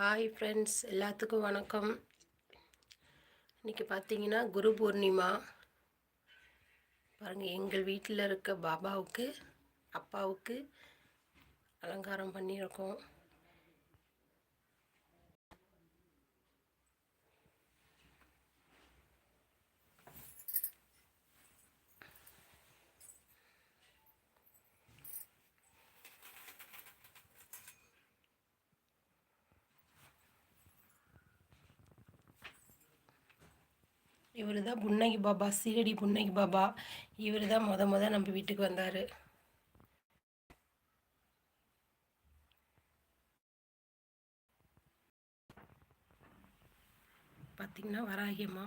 Hi friends எல்லாத்துக்கும் வணக்கம். இன்றைக்கி பார்த்தீங்கன்னா குரு பூர்ணிமா. பாருங்கள் எங்கள் வீட்டில் இருக்க பாபாவுக்கு அப்பாவுக்கு அலங்காரம் பண்ணியிருக்கோம். இவர் தான் புன்னகி பாபா சீரடி புன்னகி பாபா. இவர் தான் முத முத நம்ம வீட்டுக்கு வந்தார். பார்த்திங்கன்னா வராகியம்மா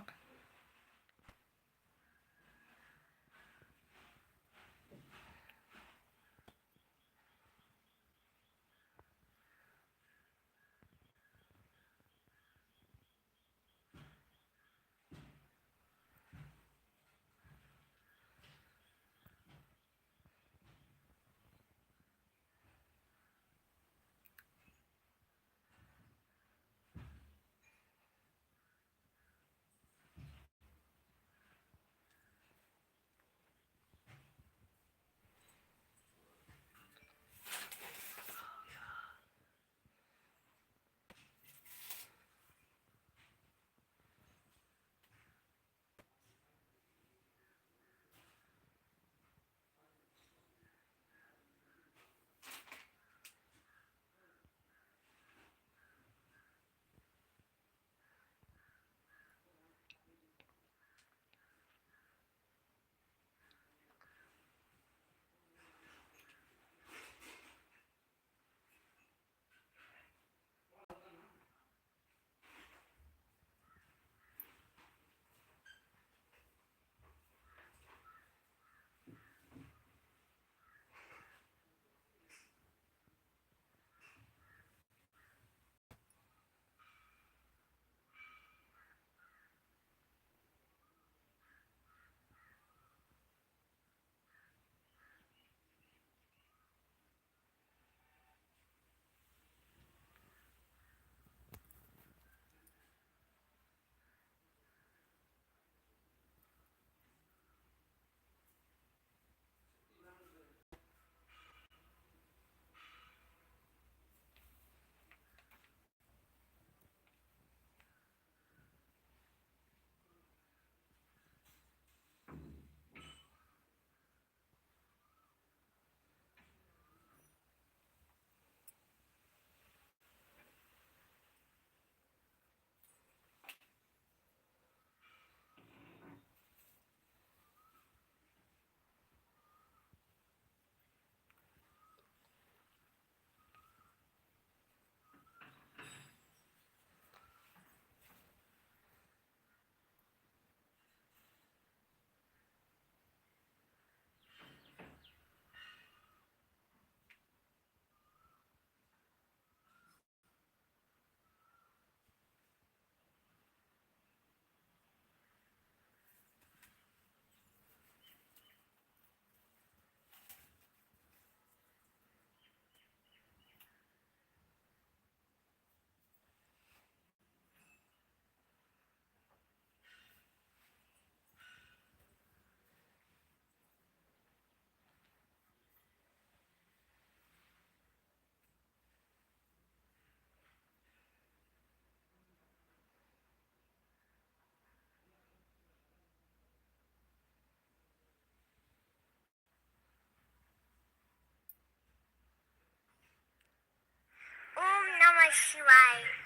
Namah Shivaya.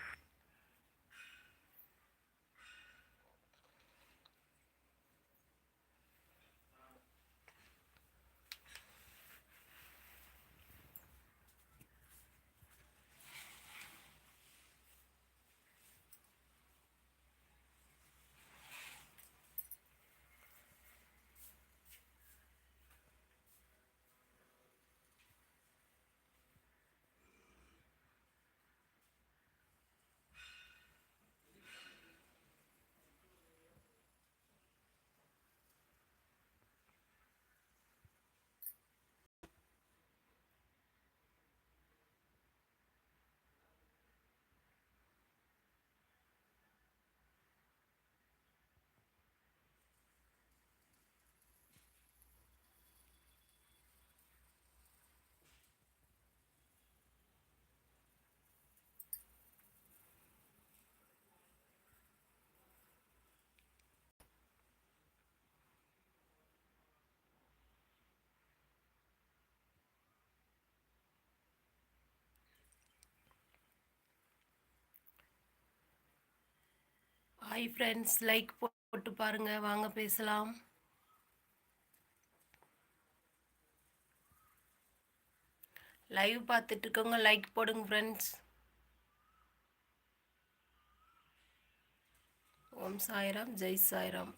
Hi friends like போட்டு பாருங்க. வாங்க பேசலாம். லைவ் பார்த்துட்டு இருக்கவங்க லைக் போடுங்க friends Om Sairam Jai Sairam.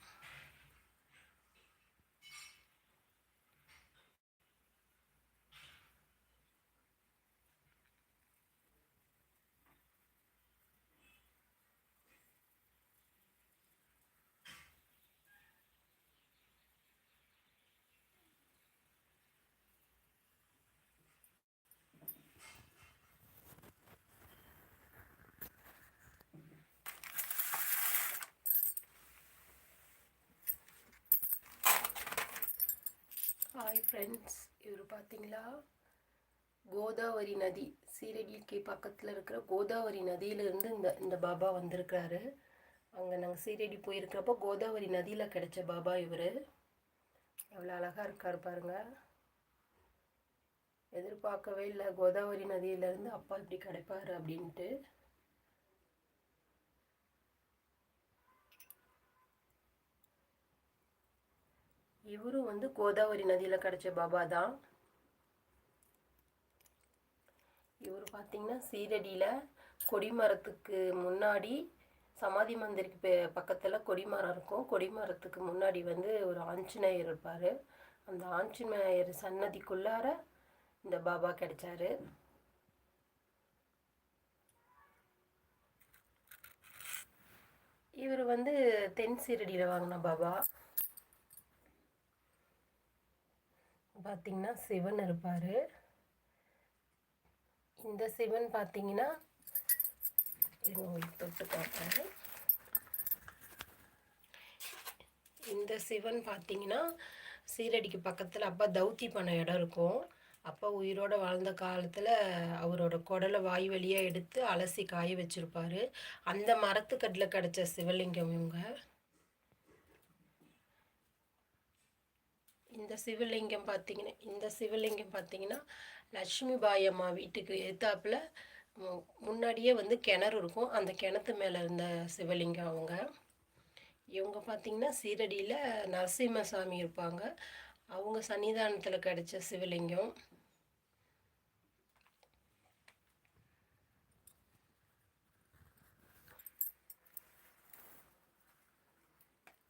Hi friends இவர் பார்த்தீங்களா கோதாவரி நதி. சீரடிக்கு பக்கத்தில் இருக்கிற கோதாவரி நதியிலேருந்து இந்த இந்த பாபா வந்திருக்கிறாரு. அங்கே நாங்கள் சீரடி போயிருக்கிறப்போ கோதாவரி நதியில் கிடைச்ச பாபா இவர். எவ்வளோ அழகாக இருக்கார் பாருங்க. எதிர்பார்க்கவே இல்லை. கோதாவரி நதியிலேருந்து அப்பா இப்படி கிடைப்பாரு அப்படின்ட்டு. இவரும் வந்து கோதாவரி நதியில் கிடச்ச பாபா தான். இவர் பார்த்திங்கன்னா சீரடியில் கொடிமரத்துக்கு முன்னாடி சமாதி மந்திருக்கு பக்கத்தில் கொடிமரம் இருக்கும். கொடிமரத்துக்கு முன்னாடி வந்து ஒரு ஆஞ்சநேயர் இருப்பார். அந்த ஆஞ்சநேயர் சன்னதிக்குள்ளார இந்த பாபா கிடைச்சாரு. இவர் வந்து தென் சீரடியில் வாங்கின பாபா. பார்த்திங்கன்னா சிவன் இருப்பார். இந்த சிவன் பார்த்தீங்கன்னா தொட்டு பார்ப்பாரு இந்த சிவன் பார்த்தீங்கன்னா சீரடிக்கு பக்கத்தில் அப்பா தௌத்தி பண்ண இடம் இருக்கும். அப்பா உயிரோடு வாழ்ந்த காலத்தில் அவரோட குடலை வாய் வழியாக எடுத்து அலசி காய வச்சுருப்பாரு. அந்த மரத்துக்கட்டில் கிடச்ச சிவலிங்கம் இவங்க. இந்த சிவலிங்கம் பார்த்தீங்கன்னா இந்த சிவலிங்கம் பார்த்தீங்கன்னா லக்ஷ்மி பாய் அம்மா வீட்டுக்கு எதிர்த்தாப்பில் முன்னாடியே வந்து கிணறு இருக்கும். அந்த கிணத்து மேலே இருந்த சிவலிங்கம் அவங்க. இவங்க பார்த்திங்கன்னா சீரடியில் நரசிம்மசாமி இருப்பாங்க. அவங்க சன்னிதானத்தில் கிடச்ச சிவலிங்கம்.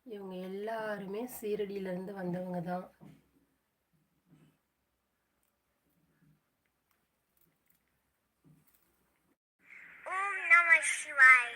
இவங்க எல்லாருமே சீரடியிலேருந்து வந்தவங்க தான். ஓம் நம சிவாய்.